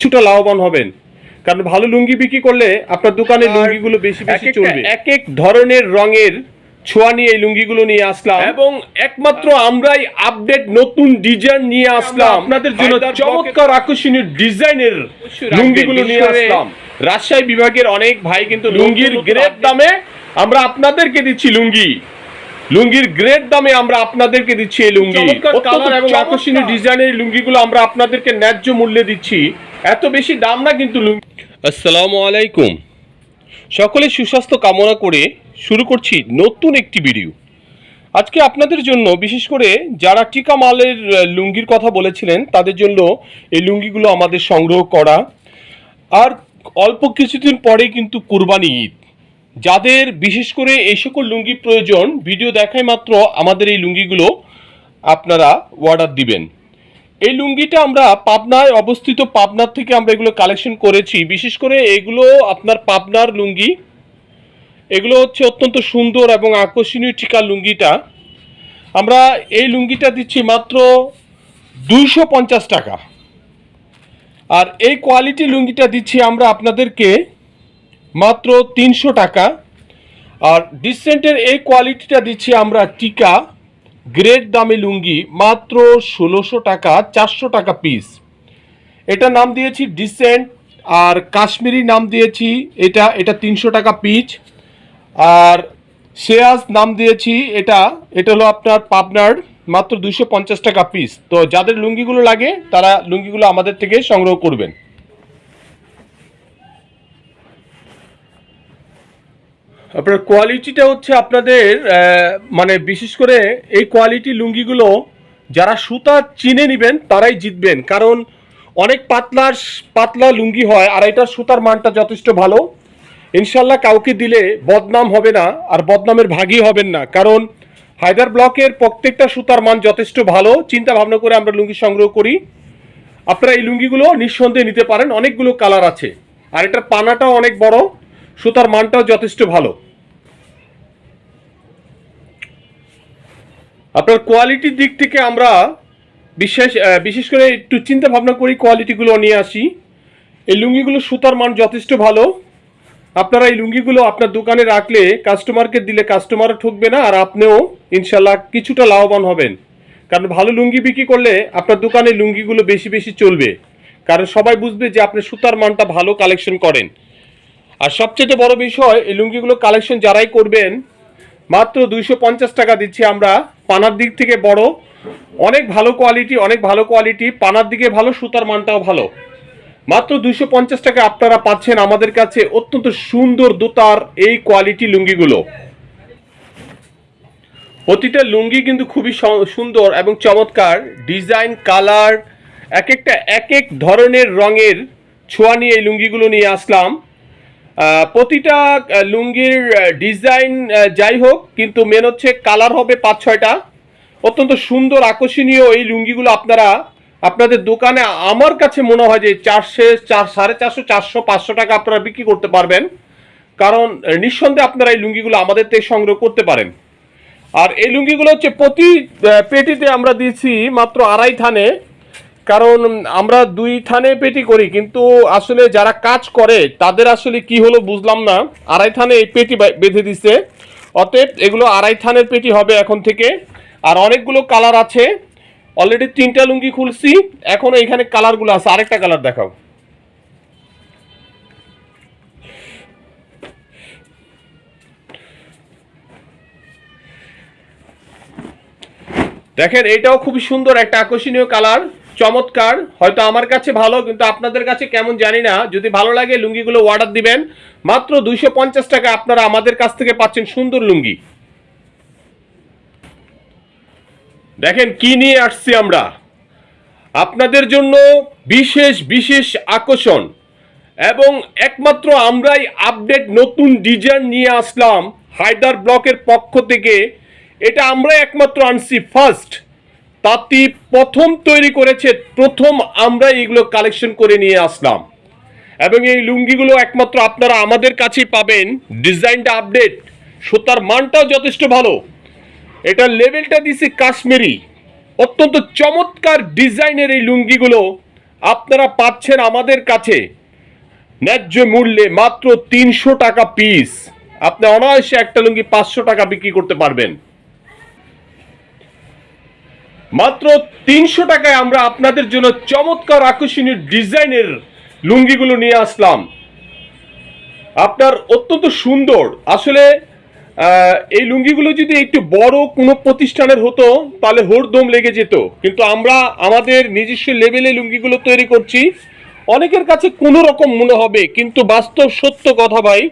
কিছুটা লাভবান হবেন। কারণ ভালো লুঙ্গি বিক্রি করলে আপনার দোকানে লুঙ্গিগুলো বেশি বেশি চলবে। এক এক ধরনের রঙের ছোঁয়া নিয়ে এই লুঙ্গিগুলো নিয়ে আসলাম। এবং একমাত্র আমরাই আপডেট নতুন ডিজাইন নিয়ে আসলাম। আপনাদের জন্য চমৎকার আকর্ষণীয় ডিজাইনের লুঙ্গিগুলো নিয়ে আসলাম। রাজশাহী বিভাগের অনেক ভাই কিন্তু লুঙ্গির গ্রেড দামে আমরা আপনাদেরকে দিচ্ছি লুঙ্গি। লুঙ্গির গ্রেড দামে আমরা আপনাদেরকে দিচ্ছি এই লুঙ্গি। কালার এবং আকর্ষণীয় ডিজাইনের লুঙ্গিগুলো আমরা আপনাদেরকে ন্যায্য মূল্যে দিচ্ছি। এত বেশি দাম না কিন্তু আসসালামু আলাইকুম। সকলে সুস্বাস্থ্য কামনা করে শুরু করছি নতুন একটি ভিডিও। আজকে আপনাদের জন্য বিশেষ করে যারা টিকা মালের লুঙ্গির কথা বলেছিলেন, তাদের জন্য এই লুঙ্গিগুলো আমাদের সংগ্রহ করা। আর অল্প কিছুদিন পরেই কিন্তু কুরবানি ঈদ। যাদের বিশেষ করে এই সকল লুঙ্গি প্রয়োজন, ভিডিও দেখায় মাত্র আমাদের এই লুঙ্গিগুলো আপনারা অর্ডার দিবেন। এই লুঙ্গিটা আমরা পাবনায় অবস্থিত পাবনার থেকে আমরা এগুলো কালেকশন করেছি। বিশেষ করে এগুলো আপনার পাবনার লুঙ্গি। এগুলো হচ্ছে অত্যন্ত সুন্দর এবং আকর্ষণীয় টিকা লুঙ্গিটা। আমরা এই লুঙ্গিটা দিচ্ছি মাত্র দুইশো পঞ্চাশ টাকা। আর এই কোয়ালিটি লুঙ্গিটা দিচ্ছি আমরা আপনাদেরকে মাত্র তিনশো টাকা। আর ডিসেন্টের এই কোয়ালিটিটা দিচ্ছি আমরা টিকা। গ্রেড দামে লুঙ্গি মাত্র ষোলোশো টাকা, চারশো টাকা পিস এটা নাম দিয়েছি ডিসেন্ট আর কাশ্মীরি নাম দিয়েছি এটা এটা তিনশো টাকা পিচ আর শেয়াজ নাম দিয়েছি এটা এটা হলো আপনার পাবনার মাত্র দুশো পঞ্চাশ টাকা পিস তো যাদের লুঙ্গিগুলো লাগে, তারা লুঙ্গিগুলো আমাদের থেকে সংগ্রহ করবেন। আপনার কোয়ালিটিটা হচ্ছে আপনাদের মানে বিশেষ করে এই কোয়ালিটি লুঙ্গিগুলো যারা সুতা চিনে নেবেন, তারাই জিতবেন। কারণ অনেক পাতলা পাতলা লুঙ্গি হয় আর এটার সুতার মানটা যথেষ্ট ভালো। ইনশাল্লাহ কাউকে দিলে বদনাম হবে না আর বদনামের ভাগই হবেন না। কারণ হায়দার ব্লকের প্রত্যেকটা সুতার মান যথেষ্ট ভালো। চিন্তা ভাবনা করে আমরা লুঙ্গি সংগ্রহ করি। আপনারা এই লুঙ্গিগুলো নিঃসন্দেহে নিতে পারেন। অনেকগুলো কালার আছে। আর এটার পানাটাও অনেক বড়। সুতার মানটাও যথেষ্ট ভালো। আপনার কোয়ালিটির দিক থেকে আমরা বিশেষ বিশেষ করে একটু চিন্তা ভাবনা করি কোয়ালিটিগুলো নিয়ে আসি। এই লুঙ্গিগুলো সুতার মান যথেষ্ট ভালো। আপনারা এই লুঙ্গিগুলো আপনার দোকানে রাখলে কাস্টমারকে দিলে কাস্টমারও ঠকবে না, আর আপনিও ইনশাল্লাহ কিছুটা লাভবান হবেন। কারণ ভালো লুঙ্গি বিক্রি করলে আপনার দোকানে লুঙ্গিগুলো বেশি বেশি চলবে। কারণ সবাই বুঝবে যে আপনি সুতার মানটা ভালো কালেকশন করেন। আর সবচেয়ে বড় বিষয়, এই লুঙ্গিগুলো কালেকশন যারাই করবেন, মাত্র দুইশো পঞ্চাশ টাকা দিচ্ছি আমরা। পানার দিক থেকে বড়। অনেক ভালো কোয়ালিটি অনেক ভালো কোয়ালিটি পানার দিকে ভালো, সুতার মানটাও ভালো। মাত্র দুইশো পঞ্চাশ টাকা আপনারা পাচ্ছেন আমাদের কাছে অত্যন্ত সুন্দর দোতার এই কোয়ালিটি লুঙ্গিগুলো। প্রতিটা লুঙ্গি কিন্তু খুবই সুন্দর এবং চমৎকার। ডিজাইন, কালার এক একটা এক এক ধরনের রঙের ছোঁয়া নিয়ে এই লুঙ্গিগুলো নিয়ে আসলাম। প্রতিটা লুঙ্গির ডিজাইন যাই হোক, কিন্তু মেন হচ্ছে কালার হবে পাঁচ, ছয়টা। অত্যন্ত সুন্দর, আকর্ষণীয় এই লুঙ্গিগুলো আপনারা, আপনাদের দোকানে আমার কাছে মনে হয় যে চারশো, চার, সাড়ে চারশো চারশো, পাঁচশো টাকা আপনারা বিক্রি করতে পারবেন। কারণ নিঃসন্দেহে আপনারা এই লুঙ্গিগুলো আমাদের থেকে সংগ্রহ করতে পারেন। আর এই লুঙ্গিগুলো হচ্ছে প্রতি পেটিতে আমরা দিয়েছি মাত্র আড়াই থানে কারণ আমরা দুই থানে পেটি করি, কিন্তু আসলে যারা কাজ করে, তাদের আসলে কি হলো বুঝলাম না। আড়াই থানে এই পেটি বেঁধে দিছে। অতএব এগুলো আড়াই থানের পেটি হবে এখন থেকে। আর অনেকগুলো কালার আছে। অলরেডি তিনটা লুঙ্গি খুলছি। এখন এখানে কালারগুলো আছে। আরেকটা কালার দেখাও। দেখেন এটাও খুবই সুন্দর একটা আকর্ষণীয় কালার। চমৎকার। হয়তো আমার কাছে ভালো, কিন্তু আপনাদের কাছে কেমন জানি না। যদি ভালো লাগে, লুঙ্গিগুলো অর্ডার দিবেন। মাত্র দুইশো পঞ্চাশ টাকা আপনারা আমাদের কাছ থেকে পাচ্ছেন সুন্দর লুঙ্গি। দেখেন কি নিয়ে আসছি আমরা। আপনাদের জন্য বিশেষ বিশেষ আকর্ষণ। এবং একমাত্র আমরাই আপডেট নতুন ডিজাইন নিয়ে আসলাম হায়দার ব্লকের পক্ষ থেকে। এটা আমরা একমাত্র আনছি ফার্স্ট তাঁতি প্রথম তৈরি করেছে, প্রথম আমরা এগুলো কালেকশন করে নিয়ে আসলাম। এবং এই লুঙ্গিগুলো একমাত্র আপনারা আমাদের কাছেই পাবেন। ডিজাইনটা আপডেট সুতার মানটাও যথেষ্ট ভালো। এটা লেভেলটা দিছি কাশ্মীরি। অত্যন্ত চমৎকার ডিজাইনের এই লুঙ্গিগুলো আপনারা পাচ্ছেন আমাদের কাছে। ন্যায্য মূল্যে মাত্র তিনশো টাকা পিস আপনি অনায়াসে একটা লুঙ্গি পাঁচশো টাকা বিক্রি করতে পারবেন। মাত্র তিনশো টাকায় আমরা আপনাদের জন্য চমৎকার আকর্ষণীয় ডিজাইনের লুঙ্গিগুলো নিয়ে আসলাম। আপনার অত্যন্ত সুন্দর। আসলে এই লুঙ্গিগুলো যদি একটু বড় কোনো প্রতিষ্ঠানের হতো, তাহলে হোড়দম লেগে যেত। কিন্তু আমরা আমাদের নিজস্ব লেভেলে লুঙ্গিগুলো তৈরি করছি। অনেকের কাছে কোনো রকম মনে হবে, কিন্তু বাস্তব সত্য কথা ভাই,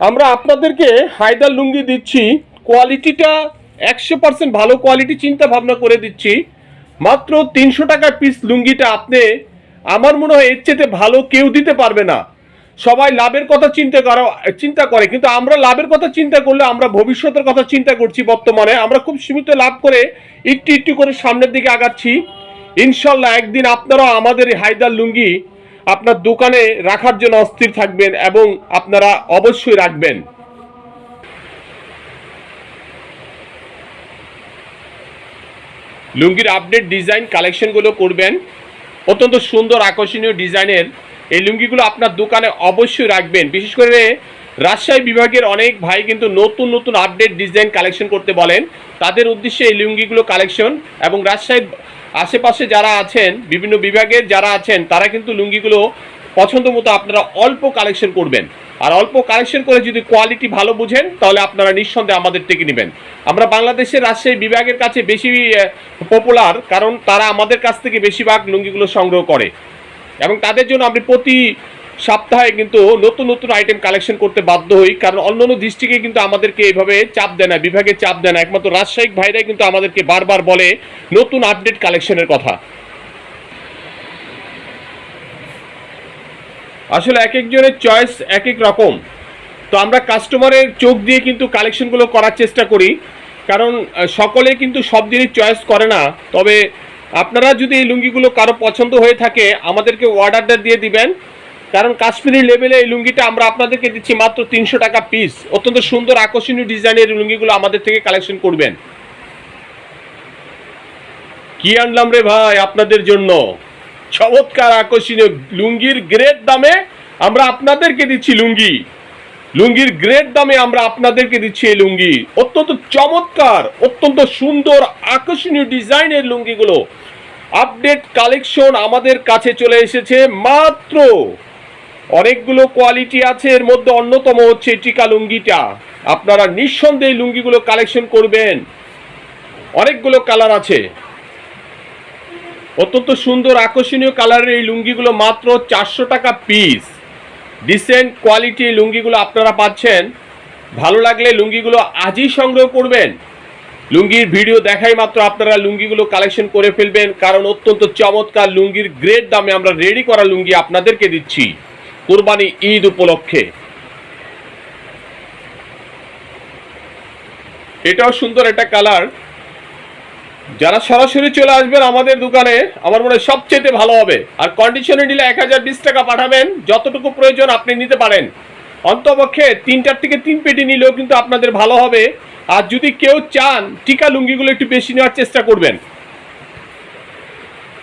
আমরা আপনাদেরকে হায়দার লুঙ্গি দিচ্ছি। কোয়ালিটিটা একশো পার্সেন্ট ভালো কোয়ালিটি চিন্তা ভাবনা করে দিচ্ছি। মাত্র তিনশো টাকা পিস লুঙ্গিটা আপনি, আমার মনে হয় এর চেয়ে ভালো কেউ দিতে পারবে না। সবাই লাভের কথা চিন্তা করা, চিন্তা করে, কিন্তু আমরা লাভের কথা চিন্তা করলে আমরা ভবিষ্যতের কথা চিন্তা করছি বর্তমানে। আমরা খুব সীমিত লাভ করে একটু একটু করে সামনের দিকে আগাচ্ছি। ইনশাল্লাহ একদিন আপনারাও আমাদের হায়দার লুঙ্গি আপনার দোকানে রাখার জন্য অস্থির থাকবেন এবং আপনারা অবশ্যই রাখবেন। লুঙ্গির আপডেট ডিজাইন কালেকশনগুলো করবেন। অত্যন্ত সুন্দর আকর্ষণীয় ডিজাইনের এই লুঙ্গিগুলো আপনার দোকানে অবশ্যই রাখবেন। বিশেষ করে রাজশাহী বিভাগের অনেক ভাই কিন্তু নতুন নতুন আপডেট ডিজাইন কালেকশন করতে বলেন। তাদের উদ্দেশ্যে এই লুঙ্গিগুলো কালেকশন এবং রাজশাহীর আশেপাশে যারা আছেন, বিভিন্ন বিভাগের যারা আছেন, তারা কিন্তু লুঙ্গিগুলো পছন্দ মতো আপনারা অল্প কালেকশন করবেন। আর অল্প কালেকশন করে যদি কোয়ালিটি ভালো বুঝেন, তাহলে আপনারা নিঃসন্দেহে আমাদের থেকে নেবেন। আমরা বাংলাদেশের রাজশাহী বিভাগের কাছে বেশি পপুলার কারণ তারা আমাদের কাছ থেকে বেশিরভাগ লুঙ্গিগুলো সংগ্রহ করে। এবং তাদের জন্য আমি প্রতি সপ্তাহে কিন্তু নতুন নতুন আইটেম কালেকশন করতে বাধ্য হই, কারণ অন্য অন্য ডিস্ট্রিক্টে কিন্তু আমাদেরকে এইভাবে চাপ দেয় না, বিভাগে চাপ দেয় না। একমাত্র রাজশাহী ভাইরাই কিন্তু আমাদেরকে বারবার বলে, নতুন আপডেট কালেকশনের কথা। আসলে এক একজনের চয়েস এক এক রকম। তো আমরা কাস্টমারের চোখ দিয়ে কিন্তু কালেকশনগুলো করার চেষ্টা করি। কারণ সকলে কিন্তু সব জিনিস চয়েস করে না। তবে আপনারা যদি এই লুঙ্গিগুলো কারও পছন্দ হয়ে থাকে, আমাদেরকে অর্ডারটা দিয়ে দিবেন। কারণ কাশ্মীরি লেভেলে এই লুঙ্গিটা আমরা আপনাদেরকে দিচ্ছি মাত্র তিনশো টাকা পিস অত্যন্ত সুন্দর আকর্ষণীয় ডিজাইনের লুঙ্গিগুলো আমাদের থেকে কালেকশন করবেন। কি আনলাম রে ভাই আপনাদের জন্য? চমৎকার আকর্ষণীয় লুঙ্গির গ্রেড দামে আমরা আপনাদেরকে দিচ্ছি লুঙ্গি। লুঙ্গির গ্রেড দামে আমরা আপনাদেরকে দিচ্ছি এই লুঙ্গি। অত্যন্ত চমৎকার, অত্যন্ত সুন্দর, আকর্ষণীয় ডিজাইনের লুঙ্গিগুলো। আপডেট কালেকশন আমাদের কাছে চলে এসেছে মাত্র। অনেকগুলো কোয়ালিটি আছে, এর মধ্যে অন্যতম হচ্ছে টিকা লুঙ্গিটা। আপনারা নিঃসন্দেহে লুঙ্গিগুলো কালেকশন করবেন। অনেকগুলো কালার আছে। অত্যন্ত সুন্দর আকর্ষণীয় কালারের এই লুঙ্গিগুলো মাত্র চারশো টাকা পিস। ডিসেন্ট কোয়ালিটি লুঙ্গিগুলো আপনারা পাচ্ছেন। ভালো লাগলে লুঙ্গিগুলো আজই সংগ্রহ করবেন। লুঙ্গির ভিডিও দেখাই মাত্র আপনারা লুঙ্গিগুলো কালেকশন করে ফেলবেন, কারণ অত্যন্ত চমৎকার লুঙ্গির গ্রেড দামে আমরা রেডি করা লুঙ্গি আপনাদেরকে দিচ্ছি। কোরবানি ঈদ উপলক্ষে। এটাও সুন্দর একটা কালার যারা সরাসরি চলে আসবেন আমাদের দোকানে, আমার মনে হয় সবচেয়ে ভালো হবে। আর কন্ডিশনে নিলে এক হাজার বিশ টাকা পাঠাবেন, যতটুকু প্রয়োজন আপনি নিতে পারেন। অন্তপক্ষে তিনটার থেকে তিন পেটি নিলেও কিন্তু আপনাদের ভালো হবে। আর যদি কেউ চান, টিকা লুঙ্গিগুলো একটু বেশি নেওয়ার চেষ্টা করবেন।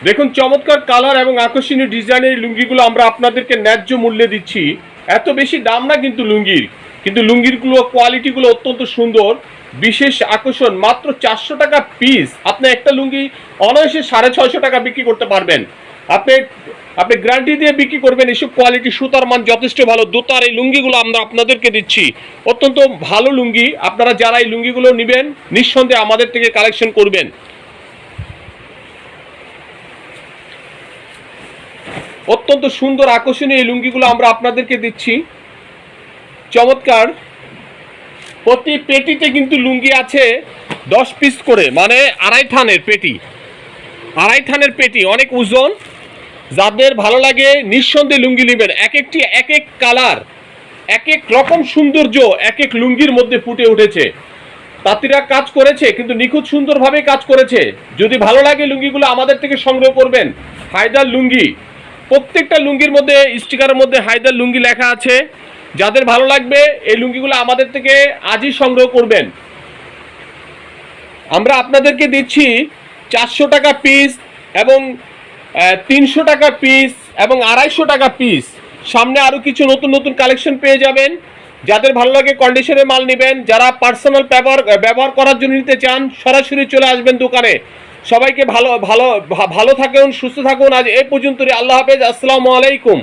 দেখুন, চমৎকার কালার এবং আকর্ষণীয় ডিজাইনের লুঙ্গিগুলো আমরা আপনাদেরকে ন্যায্য মূল্যে দিচ্ছি। এত বেশি দাম না কিন্তু লুঙ্গির। কিন্তু লুঙ্গিরগুলো কোয়ালিটিগুলো অত্যন্ত সুন্দর। বিশেষ আকর্ষণ, মাত্র চারশো টাকা পিস আপনি একটা লুঙ্গি অনায়াসে সাড়ে ছয়শো টাকা বিক্রি করতে পারবেন। আপনি আপনি গ্যারান্টি দিয়ে বিক্রি করবেন, এসব কোয়ালিটি সুতার মান যথেষ্ট ভালো। দোতার এই লুঙ্গিগুলো আমরা আপনাদেরকে দিচ্ছি। অত্যন্ত ভালো লুঙ্গি। আপনারা যারা এই লুঙ্গিগুলো নেবেন, নিঃসন্দেহে আমাদের থেকে কালেকশন করবেন। অত্যন্ত সুন্দর আকর্ষণীয় এই লুঙ্গিগুলো আমরা আপনাদেরকে দিচ্ছি। চমৎকার। প্রতি পেটিতে কিন্তু লুঙ্গি আছে দশ পিস করে মানে আড়াই থানের পেটি। আড়াই থানের পেটি, অনেক ওজন। যাদের ভালো লাগে, নিঃসন্দেহে লুঙ্গি নেবেন। এক একটি, এক এক কালার, এক এক রকম সৌন্দর্য, এক এক লুঙ্গির মধ্যে ফুটে উঠেছে। তাঁতিরা কাজ করেছে, কিন্তু নিখুঁত সুন্দরভাবে কাজ করেছে। যদি ভালো লাগে লুঙ্গিগুলো আমাদের থেকে সংগ্রহ করবেন, হায়দার লুঙ্গি। প্রত্যেকটা লুঙ্গির মধ্যে, স্টিকারের মধ্যে হায়দার লুঙ্গি লেখা আছে। যাদের ভালো লাগবে, এই লুঙ্গিগুলো আমাদের থেকে আজই সংগ্রহ করবেন। আমরা আপনাদেরকে দিচ্ছি চারশো টাকা পিস এবং তিনশো টাকা পিস এবং আড়াইশো টাকা পিস সামনে আরও কিছু নতুন নতুন কালেকশন পেয়ে যাবেন। যাদের ভালো লাগে কন্ডিশনের মাল নেবেন, যারা পার্সোনাল ব্যবহার ব্যবহার করার জন্য নিতে চান, সরাসরি চলে আসবেন দোকানে। সবাইকে ভালো ভালো ভালো থাকুন, সুস্থ থাকুন। আজ এ পর্যন্তই, আল্লাহ হাফেজ, আসসালামু আলাইকুম।